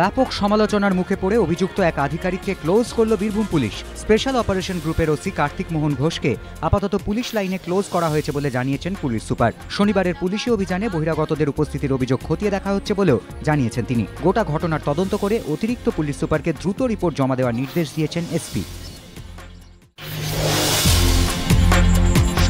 ব্যাপক সমালোচনার মুখে পড়ে অভিযুক্ত এক আধিকারিককে ক্লোজ করল বীরভূম পুলিশ। স্পেশাল অপারেশন গ্রুপের ওসি কার্তিক মোহন ঘোষকে আপাতত পুলিশ লাইনে ক্লোজ করা হয়েছে বলে জানিয়েছেন পুলিশ সুপার। শনিবারের পুলিশি অভিযানে বহিরাগতদের উপস্থিতির অভিযোগ খতিয়ে দেখা হচ্ছে বলেও জানিয়েছেন তিনি। গোটা ঘটনার তদন্ত করে অতিরিক্ত পুলিশ সুপারকে দ্রুত রিপোর্ট জমা দেওয়ার নির্দেশ দিয়েছেন এসপি।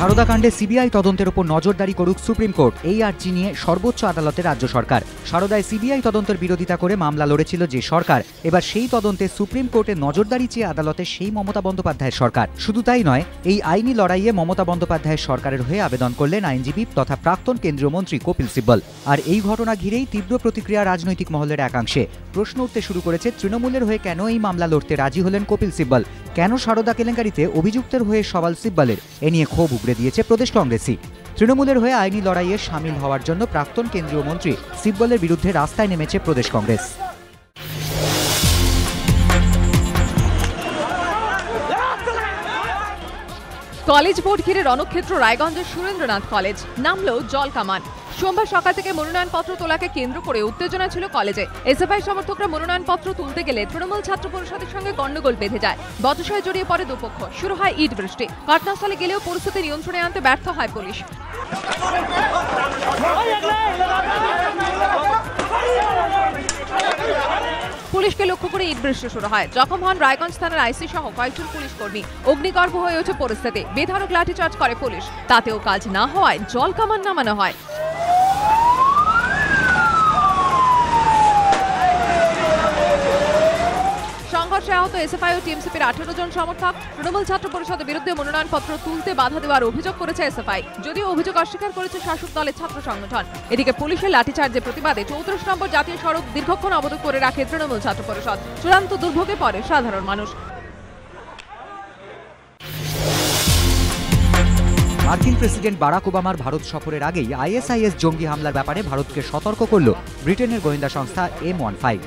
সারদাকাণ্ডে সিবিআই তদন্তের উপর নজরদারি করুক সুপ্রিম কোর্ট। এই আর্জি নিয়ে সর্বোচ্চ আদালতে রাজ্য সরকার। সারদায় সিবিআই তদন্তের বিরোধিতা করে মামলা লড়েছিল যে সরকার। এবার সেই তদন্তে সুপ্রিম কোর্টে নজরদারি চেয়ে আদালতে সেই মমতা বন্দ্যোপাধ্যায়ের সরকার। শুধু তাই নয়, এই আইনি লড়াইয়ে মমতা বন্দ্যোপাধ্যায়ের সরকারের হয়ে আবেদন করলেন আইনজীবী তথা প্রাক্তন কেন্দ্রীয় মন্ত্রী কপিল সিব্বল। আর এই ঘটনা ঘিরেই তীব্র প্রতিক্রিয়া রাজনৈতিক মহলের একাংশে। প্রশ্ন উঠতে শুরু করেছে, তৃণমূলের হয়ে কেন এই মামলা লড়তে রাজি হলেন কপিল সিব্বল? কেন সারদা কেলেঙ্কারিতে অভিযুক্তের হয়ে সওয়াল সিব্বলের? এ নিয়ে ক্ষোভ উগড়ে দিয়েছে প্রদেশ কংগ্রেসই। তৃণমূলের হয়ে আইনি লড়াইয়ে সামিল হওয়ার জন্য প্রাক্তন কেন্দ্রীয় মন্ত্রী সিব্বলের বিরুদ্ধে রাস্তায় নেমেছে প্রদেশ কংগ্রেস। কলেজ বোর্ড ঘিরে রণক্ষেত্র, রায়গঞ্জের সুরেন্দ্রনাথ কলেজ। নামলো জলকামান সোমবার সকাল থেকে মনোনয়নপত্র তোলাকে কেন্দ্র করে উত্তেজনা ছিল কলেজে। এসএফআই সমর্থকরা মনোনয়নপত্র তুলতে গেলে তৃণমূল ছাত্র পরিষদের সঙ্গে গণ্ডগোল বেঁধে যায়। বচসায় জড়িয়ে পড়ে দুপক্ষ। শুরু হয় ইট বৃষ্টি। ঘটনাস্থলে গেলেও পরিস্থিতি নিয়ন্ত্রণে আনতে ব্যর্থ হয় পুলিশ। পুলিশকে লক্ষ্য করে ইট বৃষ্টি শুরু হয়। জখম হন রায়গঞ্জ থানার আইসি সহ কয়েকজন পুলিশ কর্মী। অগ্নিগর্ভ হয়ে ওঠে পরিস্থিতি। বেধারক লাঠিচার্জ করে পুলিশ। তাতেও কাজ না হওয়ায় জল কামান নামানো হয়। আহত এসএফআই ও টিএমসিপির আঠেরো জন সমর্থক। তৃণমূল ছাত্র পরিষদের বিরুদ্ধে মনোনয়নপত্র তুলতে বাধা দেওয়ার অভিযোগ করেছে এসএফআই। যদিও অভিযোগ অস্বীকার করেছে শাসক দলের ছাত্র সংগঠন। এদিকে পুলিশের লাঠিচার্জের প্রতিবাদে চৌত্রিশ নম্বর জাতীয় সড়ক দীর্ঘক্ষণ অবরোধ করে রাখে তৃণমূল ছাত্র পরিষদ। চূড়ান্ত দুর্ভোগে পড়ে সাধারণ মানুষ। মার্কিন প্রেসিডেন্ট বারাক ওবামার ভারত সফরের আগেই আইএসআইএস জঙ্গি হামলার ব্যাপারে ভারতকে সতর্ক করল ব্রিটেনের গোয়েন্দা সংস্থা এম ওয়ান ফাইভ।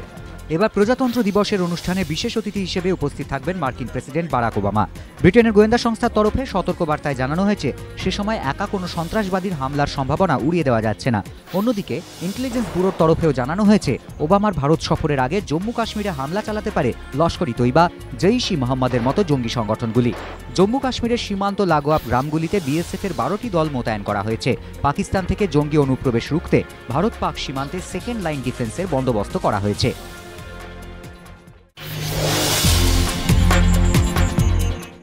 এবার প্রজাতন্ত্র দিবসের অনুষ্ঠানে বিশেষ অতিথি হিসেবে উপস্থিত থাকবেন মার্কিন প্রেসিডেন্ট বারাক ওবামা। ব্রিটেনের গোয়েন্দা সংস্থার তরফে সতর্কবার্তায় জানানো হয়েছে, সে সময় একা কোনো সন্ত্রাসবাদীর হামলার সম্ভাবনা উড়িয়ে দেওয়া যাচ্ছে না। অন্যদিকে, ইন্টেলিজেন্স ব্যুরোর তরফেও জানানো হয়েছে, ওবামার ভারত সফরের আগে জম্মু কাশ্মীরে হামলা চালাতে পারে লস্করি তৈবা জৈশ ই মোহাম্মদের মতো জঙ্গি সংগঠনগুলি। জম্মু কাশ্মীরের সীমান্ত লাগোয়া গ্রামগুলিতে বিএসএফ এর বারোটি দল মোতায়েন করা হয়েছে। পাকিস্তান থেকে জঙ্গি অনুপ্রবেশ রুখতে ভারত পাক সীমান্তে সেকেন্ড লাইন ডিফেন্সের বন্দোবস্ত করা হয়েছে।